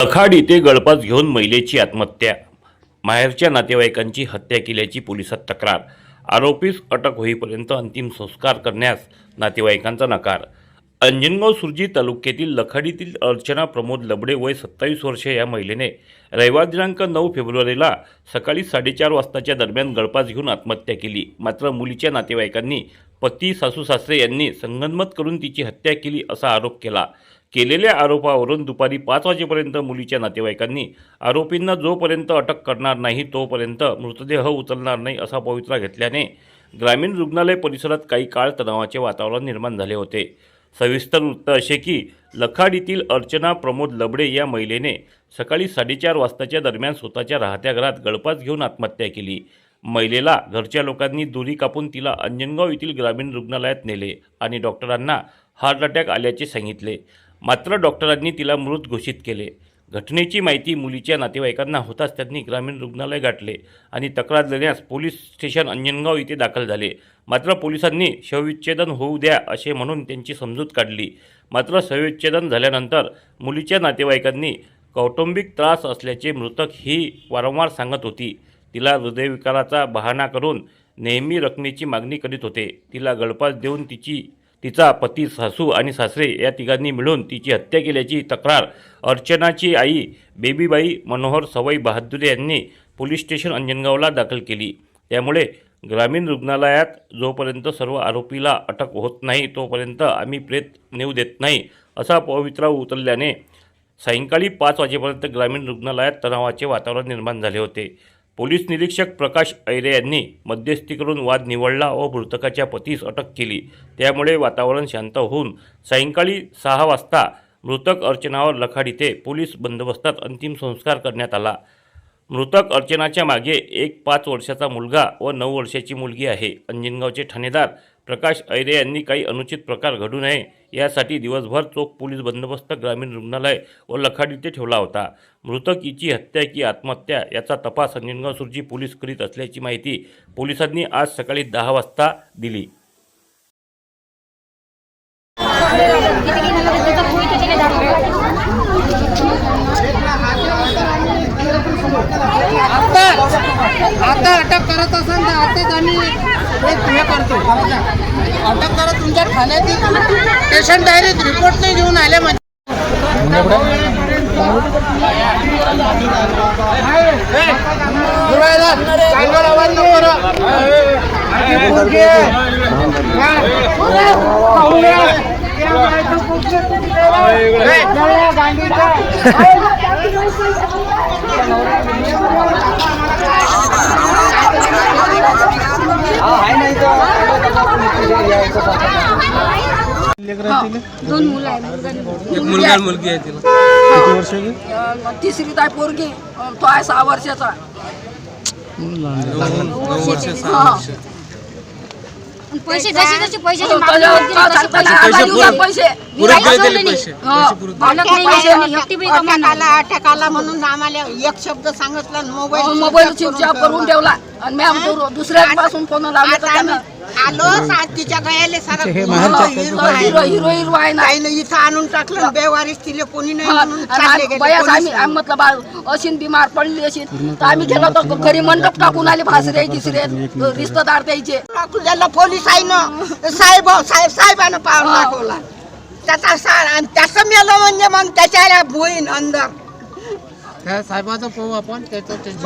अखाडी ते गळपास घेऊन महिलेची आत्महत्या. माहेरच्या नातेवाईकांची हत्या केल्याची पोलिसात तक्रार. आरोपीस अटक होईपर्यंत अंतिम संस्कार करण्यास नातेवाईकांचा नकार. अंजनगाव सुरजी तालुक्यातील लखाडीतील अर्चना प्रमोद लबडे वय सत्तावीस वर्षे या महिलेने रविवार दिनांक नऊ फेब्रुवारीला सकाळी साडेचार वाजताच्या दरम्यान गळपास घेऊन आत्महत्या केली. मात्र मुलीच्या नातेवाईकांनी पती सासू सासरे यांनी संगनमत करून तिची हत्या केली असा आरोप केला. केलेल्या आरोपावरून दुपारी पाच वाजेपर्यंत मुलीच्या नातेवाईकांनी आरोपींना जोपर्यंत अटक करणार नाही तोपर्यंत मृतदेह उचलणार नाही असा पवित्रा घेतल्याने ग्रामीण रुग्णालय परिसरात काही काळ तणावाचे वातावरण निर्माण झाले होते. सविस्तर वृत्त असे की लखाडीतील अर्चना प्रमोद लबडे या महिलेने सकाळी साडेचार वाजताच्या दरम्यान स्वतःच्या राहत्या घरात गळपास घेऊन आत्महत्या केली. महिलेला घरच्या लोकांनी दोरी कापून तिला अंजनगाव येथील ग्रामीण रुग्णालयात नेले आणि डॉक्टरांना हार्ट अटॅक आल्याचे सांगितले. मात्र डॉक्टरांनी तिला मृत घोषित केले. घटनेची माहिती मुलीच्या नातेवाईकांना होताच त्यांनी ग्रामीण रुग्णालय गाठले आणि तक्रार देण्यास पोलीस स्टेशन अंजनगाव इथे दाखल झाले. मात्र पोलिसांनी शवविच्छेदन होऊ द्या असे म्हणून त्यांची समजूत काढली. मात्र शवविच्छेदन झाल्यानंतर मुलीच्या नातेवाईकांनी कौटुंबिक त्रास असल्याचे मृतक ही वारंवार सांगत होती. तिला हृदयविकाराचा बहाणा करून नेहमी रकमेची मागणी करीत होते. तिला गळपास देऊन तिची तिचा पती सासू आणि सासरे या तिघांनी मिळून तिची हत्या केल्याची तक्रार अर्चनाची आई बेबीबाई मनोहर सवाई बहादूर यांनी पोलीस स्टेशन अंजनगावला दाखल केली. त्यामुळे ग्रामीण रुग्णालयात जोपर्यंत सर्व आरोपीला अटक होत नाही तोपर्यंत आम्ही प्रेत नेऊ देत नाही असा पवित्रा उतरल्याने सायंकाळी पाच वाजेपर्यंत ग्रामीण रुग्णालयात तणावाचे वातावरण निर्माण झाले होते. पोलीस निरीक्षक प्रकाश ऐरे यांनी मध्यस्थी करून वाद निवडला व मृतकाच्या पतीस अटक केली. त्यामुळे वातावरण शांत होऊन सायंकाळी सहा वाजता मृतक अर्चनावर लखाड इथे पोलीस बंदोबस्तात अंतिम संस्कार करण्यात आला. मृतक अर्चनाच्या मागे एक पाच वर्षाचा मुलगा व नऊ वर्षाची मुलगी आहे. अंजनगावचे ठाणेदार प्रकाश ऐरे यांनी काही अनुचित प्रकार घडू नये यासाठी दिवसभर चोख पोलीस बंदोबस्त ग्रामीण रुग्णालय व लखाड इथे ठेवला होता. मृतक हिची हत्या की आत्महत्या याचा तपास अंजनगाव सुरजी पोलीस करीत असल्याची माहिती पोलिसांनी आज सकाळी दहा वाजता दिली. आता अटक करत असाल तर आताच आम्ही एक करतो अटक करा तुमच्या ठाण्यातील पेशंट डायरेक्ट रिपोर्ट नाही घेऊन आले म्हणजे दोन मुलं आहे मुलगा आणि मुलगी. एक मुलगा आणि मुलगी आहे तिला. अं, तिसरीत आहे पोरगी. अं, तो आहे सहा वर्षाचा. नऊ वर्ष सहा. वर्ष. पैसे जसे जसे पैसे पैसे पैसे. पैसे. पैसे पैसे नाही. एकटी बी कमावणार नाही. अटॅकाला अटॅकाला म्हणून आम्हाला एक शब्द सांगितलं मोबाईल मोबाईल ऑफ करून ठेवला. आणि मॅम दुसऱ्या पासून फोन लावले तर त्यांना आलो सात तिच्या गयाले सारा हिरो हिरो हिरो हिरो आहे ना इथं आणून टाकलं बेवारीस तिले कोणी नाही म्हणून आणि चालले आम्ही- गेले बयाच पोलीस. आम्ही आम्ही म्हटलं बा अशीन बिमार पडली अशी तर आम्ही गेलो तर घरी मंडप टाकून आले भासरे तिसरे रिश्तेदार द्यायचे. टाकून पोलीस आहे ना. साहेब साहेब साहेबानं हा. दाखवला. त्याचा साळ आणि त्याचं मेलं म्हणजे मग त्याच्या भोईन अंदर. साहेबाचं पाहू आपण त्याचं तीन